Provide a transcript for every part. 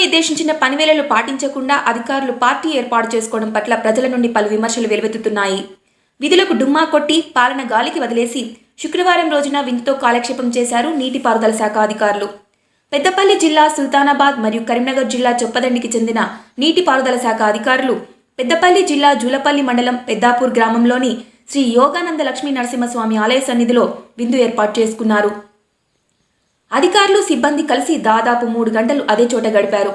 నిర్దేశించిన పనివేళలు పాటించకుండా అధికారులు పార్టీ ఏర్పాటు చేసుకోవడం పట్ల ప్రజల నుండి పలు విమర్శలు వెలువెత్తుతున్నాయి. విధులకు డుమ్మా కొట్టి పాలన గాలికి వదిలేసి శుక్రవారం రోజున విందుతో కాలక్షేపం చేశారు నీటిపారుదల శాఖ అధికారులు. పెద్దపల్లి జిల్లా సుల్తానాబాద్ మరియు కరీంనగర్ జిల్లా చొప్పదండికి చెందిన నీటిపారుదల శాఖ అధికారులు పెద్దపల్లి జిల్లా జూలపల్లి మండలం పెద్దాపూర్ గ్రామంలోని శ్రీ యోగానంద లక్ష్మీ నరసింహస్వామి ఆలయ సన్నిధిలో విందు ఏర్పాటు చేసుకున్నారు. అధికారులు సిబ్బంది కలిసి దాదాపు మూడు గంటలు అదే చోట గడిపారు.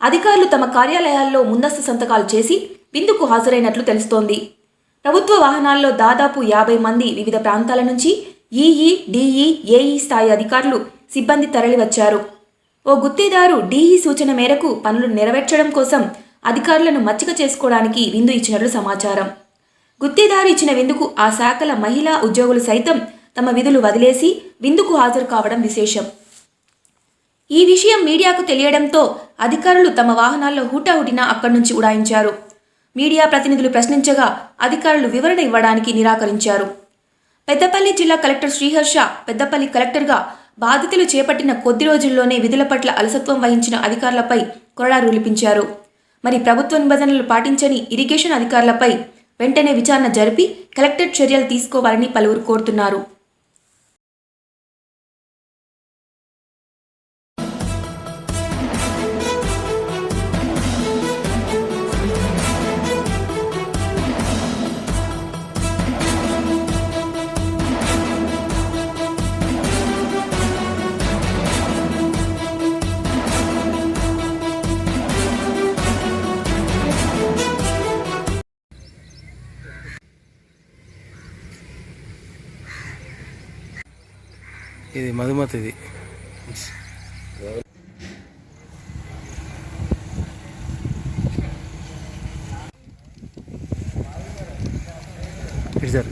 అధికారులు తమ కార్యాలయాల్లో ముందస్తు సంతకాలు చేసి విందుకు హాజరైనట్లు తెలుస్తోంది. ప్రభుత్వ వాహనాల్లో దాదాపు యాభై మంది వివిధ ప్రాంతాల నుంచి ఈఈ డిఈ ఏఈ స్థాయి అధికారులు సిబ్బంది తరలివచ్చారు. ఓ గుత్తేదారు డీఈ సూచన మేరకు పనులు నెరవేర్చడం కోసం అధికారులను మచ్చిక చేసుకోవడానికి విందు ఇచ్చినట్లు సమాచారం. గుత్తేదారు ఇచ్చిన విందుకు ఆ శాఖల మహిళా ఉద్యోగులు సైతం తమ విధులు వదిలేసి విందుకు హాజరు కావడం విశేషం. ఈ విషయం మీడియాకు తెలియడంతో అధికారులు తమ వాహనాల్లో హుటాహుటిన అక్కడి నుంచి ఉడాయించారు. మీడియా ప్రతినిధులు ప్రశ్నించగా అధికారులు వివరణ ఇవ్వడానికి నిరాకరించారు. పెద్దపల్లి జిల్లా కలెక్టర్ శ్రీహర్ష పెద్దపల్లి కలెక్టర్గా బాధితులు చేపట్టిన కొద్ది రోజుల్లోనే విధుల పట్ల అలసత్వం వహించిన అధికారులపై కొరడా రూలిపించారు. మరి ప్రభుత్వ నిబంధనలు పాటించని ఇరిగేషన్ అధికారులపై వెంటనే విచారణ జరిపి కలెక్టర్ చర్యలు తీసుకోవాలని పలువురు కోరుతున్నారు. ఇది మధుమతిది ఇటు సార్